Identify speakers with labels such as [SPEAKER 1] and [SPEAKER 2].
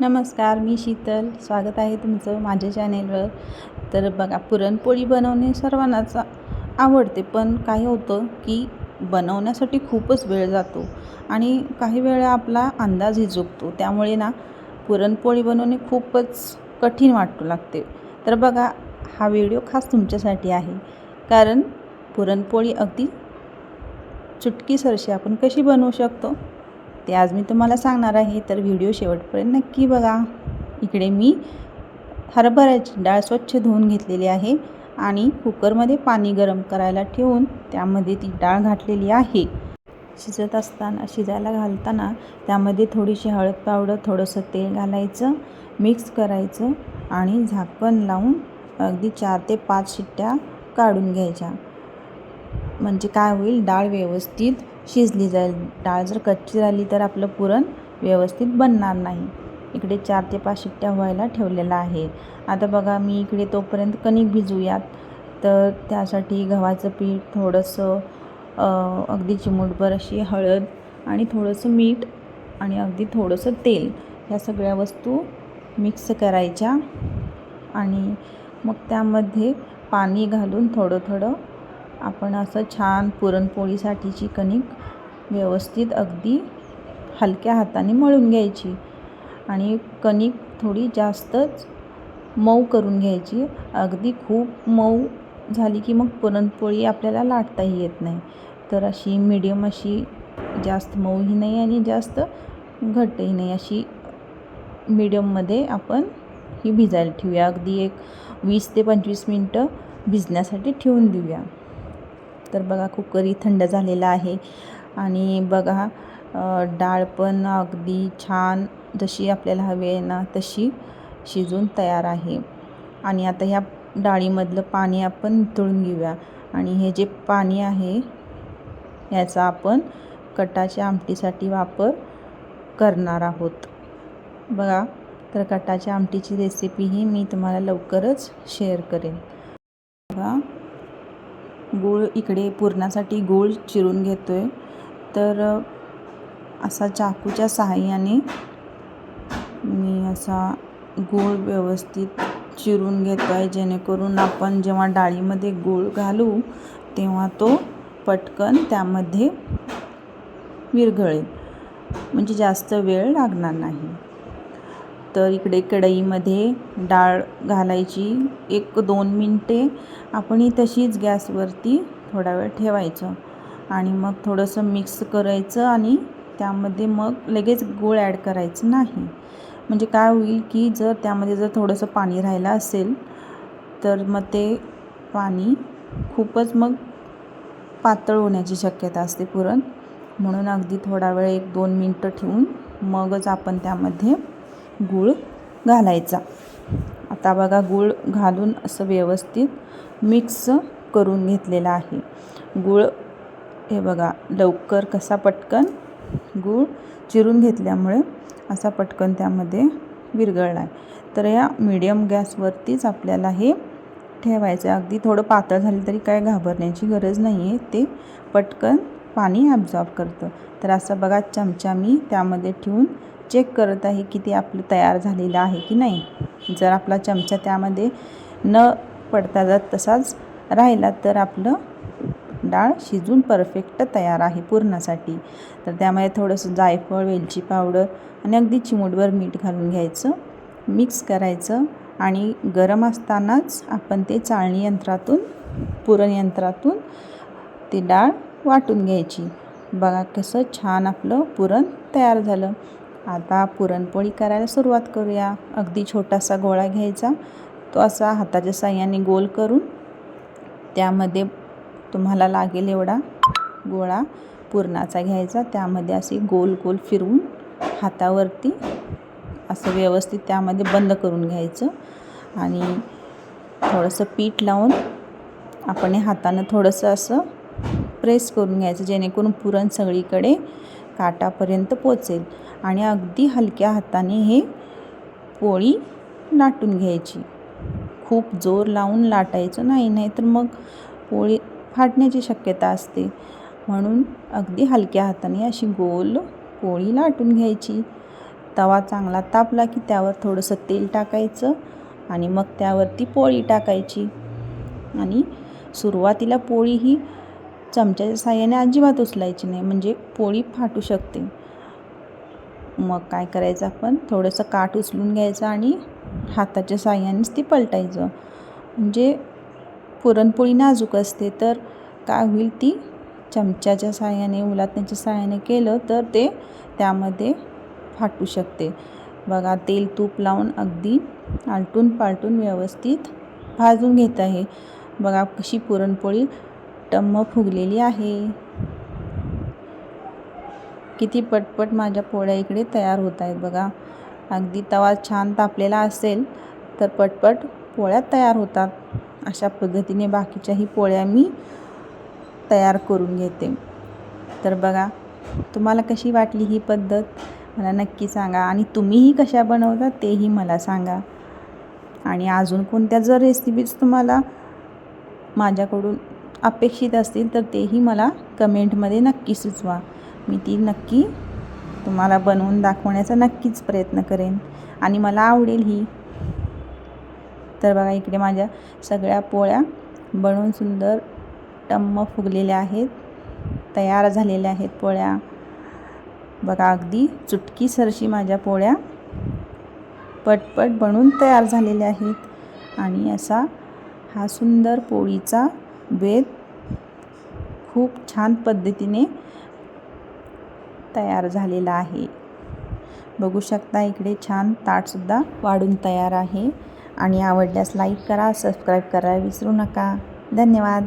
[SPEAKER 1] नमस्कार मी शीतल. स्वागत आहे तुमचं माझ्या चॅनेलवर तर बघा पुरणपोळी बनवणे सर्वांनाच आवडते पण काय होतं की बनवण्यासाठी खूपच वेळ जातो आणि काही वेळा आपला अंदाजही झुकतो त्यामुळे ना पुरणपोळी बनवणे खूपच कठीण वाटू लागते. तर बघा हा व्हिडिओ खास तुमच्यासाठी आहे. कारण पुरणपोळी अगदी चुटकीसरशी आपण कशी बनवू शकतो? ते आज मी तुम्हाला सांगणार आहे तर व्हिडिओ शेवटपर्यंत नक्की बघा. इकडे मी हरभऱ्याची डाळ स्वच्छ धुवून घेतलेली आहे आणि कुकरमध्ये पाणी गरम करायला ठेवून त्यामध्ये ती डाळ घातलेली आहे. शिजत असताना शिजायला घालताना त्यामध्ये थोडीशी हळद पावडर थोडंसं तेल घालायचं मिक्स करायचं आणि झाकण लावून अगदी चार ते पाच शिट्ट्या काढून घ्यायच्या. म्हणजे काय होईल डाळ व्यवस्थित शिजली जाईल. डाळ जर कच्ची झाली तर आपलं पुरण व्यवस्थित बनणार नाही. इकडे चार ते पाच शिट्ट्या व्हायला ठेवलेला आहे आता बघा मी इकडे तोपर्यंत कणिक भिजूयात. तर त्यासाठी गव्हाचं पीठ थोडंसं अगदी चिमूटभर अशी हळद आणि थोडंसं मीठ आणि अगदी थोडंसं तेल ह्या सगळ्या वस्तू मिक्स करायच्या आणि मग त्यामध्ये पाणी घालून थोडं थोडं आपण असं छान पुरणपोळीसाठीची कणिक व्यवस्थित अगदी हलक्या हाताने मळून घ्यायची. आणि कणिक थोडी जास्तच मऊ करून घ्यायची. अगदी खूप मऊ झाली की मग पुरणपोळी आपल्याला लाटताही येत नाही. तर अशी मीडियम अशी जास्त मऊही नाही आणि जास्त घट्टही नाही. अशी मीडियममध्ये आपण ही भिजायला ठेवूया. अगदी एक वीस ते पंचवीस मिनटं भिजण्यासाठी ठेवून देऊया. तर बघा कुकरही थंड झालेला आहे. आणि बघा डाळ पण अगदी छान जशी आपल्याला हवी आहे ना तशी शिजून तयार आहे. आणि आता ह्या डाळीमधलं पाणी आपण नितळून घेऊया. आणि हे जे पाणी आहे याचा आपण कटाच्या आमटीसाठी वापर करणार आहोत. बघा तर कटाच्या आमटीची रेसिपीही मी तुम्हाला लवकरच शेअर करेन. बघा गूळ इकडे पुरणासाठी गूळ चिरून घेतो आहे तर असा चाकूच्या सहाय्याने मी असा गूळ व्यवस्थित चिरून घेतो आहे जेणेकरून आपण जेव्हा डाळीमध्ये गूळ घालू तेव्हा तो पटकन त्यामध्ये विरघळेल. म्हणजे जास्त वेळ लागणार नाही. तर इकडे कढईमध्ये डाळ घालायची. एक दोन मिनटे आपण ही तशीच गॅसवरती थोडा वेळ ठेवायचं आणि मग थोडंसं मिक्स करायचं आणि त्यामध्ये मग लगेच गूळ ॲड करायचं नाही. म्हणजे काय होईल की जर त्यामध्ये जर थोडंसं पाणी राहिलं असेल तर मग ते पाणी खूपच मग पातळ होण्याची शक्यता असते पुरण. म्हणून अगदी थोडा वेळ एक दोन मिनटं ठेवून मगच आपण त्यामध्ये गूळ घालायचा. आता बघा गूळ घालून असं व्यवस्थित मिक्स करून घेतलेला आहे. गूळ हे बघा लवकर कसा पटकन गूळ चिरून घेतल्यामुळे असा पटकन त्यामध्ये विरघळला आहे तर या मीडियम गॅसवरतीच आपल्याला हे ठेवायचं आहे. अगदी थोडं पातळ झालं तरी काय घाबरण्याची गरज नाही आहे ते पटकन पाणी ॲब्झॉर्ब करतं. तर असं बघा चमचा मी त्यामध्ये ठेवून चेक करत आहे की ते आपलं तयार झालेलं आहे की नाही. जर आपला चमचा त्यामध्ये न पडता जर तसाच राहिला तर आपलं डाळ शिजून परफेक्ट तयार आहे पुरणासाठी. तर त्यामध्ये थोडंसं जायफळ वेलची पावडर आणि अगदी चिमूटभर मीठ घालून घ्यायचं मिक्स करायचं आणि गरम असतानाच आपण ते चाळणी यंत्रातून पुरण यंत्रातून ती डाळ वाटून घ्यायची. बघा कसं छान आपलं पुरण तयार झालं. आता पुरणपोळी करायला सुरुवात करूया. अगदी छोटासा गोळा घ्यायचा. तो असा हाताच्या साह्याने गोल करून त्यामध्ये तुम्हाला लागेल एवढा गोळा पुरणाचा घ्यायचा. त्यामध्ये असे गोल गोल फिरवून हातावरती असं व्यवस्थित त्यामध्ये बंद करून घ्यायचं. आणि थोडंसं पीठ लावून आपण हातानं थोडंसं असं प्रेस करून घ्यायचं जेणेकरून पुरण सगळीकडे काटापर्यंत पोचेल. आणि अगदी हलक्या हाताने हे पोळी लाटून घ्यायची. खूप जोर लावून लाटायचं नाही नाही तर मग पोळी फाटण्याची शक्यता असते. म्हणून अगदी हलक्या हाताने अशी गोल पोळी लाटून घ्यायची. तवा चांगला तापला की त्यावर थोडंसं तेल टाकायचं आणि मग त्यावरती पोळी टाकायची. आणि सुरुवातीला पोळी ही चमच्याच्या साह्याने अजिबात उचलायची नाही म्हणजे पोळी फाटू शकते. मग काय करायचं आपण? थोडंसं काठ उचलून घ्यायचं आणि हाताच्या साह्यानेच ती पलटायचं. म्हणजे पुरणपोळी नाजूक असते तर काय होईल ती? चमच्याच्या साह्याने उलातण्याच्या साह्याने केलं तर ते त्यामध्ये फाटू शकते. बघा तेल तूप लावून अगदी आलटून पालटून व्यवस्थित भाजून घेत आहे. बघा कशी पुरणपोळी टम्म फुगलेली आहे. किती पटपट माझ्या पोळ्या इकडे तयार होत आहेत बघा. अगदी तवा छान तापलेला असेल तर पटपट पोळ्या तयार होतात. अशा पद्धतीने बाकीच्याही पोळ्या मी तयार करून घेते. तर बघा तुम्हाला कशी वाटली ही पद्धत? मला नक्की सांगा. आणि तुम्हीही कशा बनवता तेही मला सांगा. आणि अजून कोणत्या जर रेसिपीज तुम्हाला माझ्याकडून अपेक्षित असतील तर तेही मला कमेंटमध्ये नक्की सुचवा. मी ती नक्की तुम्हाला बनवून दाखवण्याचा नक्कीच प्रयत्न करेन. आणि मला आवडेल ही. तर बघा इकडे माझ्या सगळ्या पोळ्या बनवून सुंदर टम्म फुगलेल्या आहेत. तयार झालेल्या आहेत पोळ्या. बघा अगदी चुटकी सरशी माझ्या पोळ्या पटपट बनून तयार झालेल्या आहेत. आणि असा हा सुंदर पोळीचा बेत खूप छान पद्धतीने तयार झालेला आहे. बघू शकता इकडे छान ताटसुद्धा वाढून तयार आहे. आणि आवडल्यास लाईक करा सबस्क्राईब करा विसरू नका. धन्यवाद.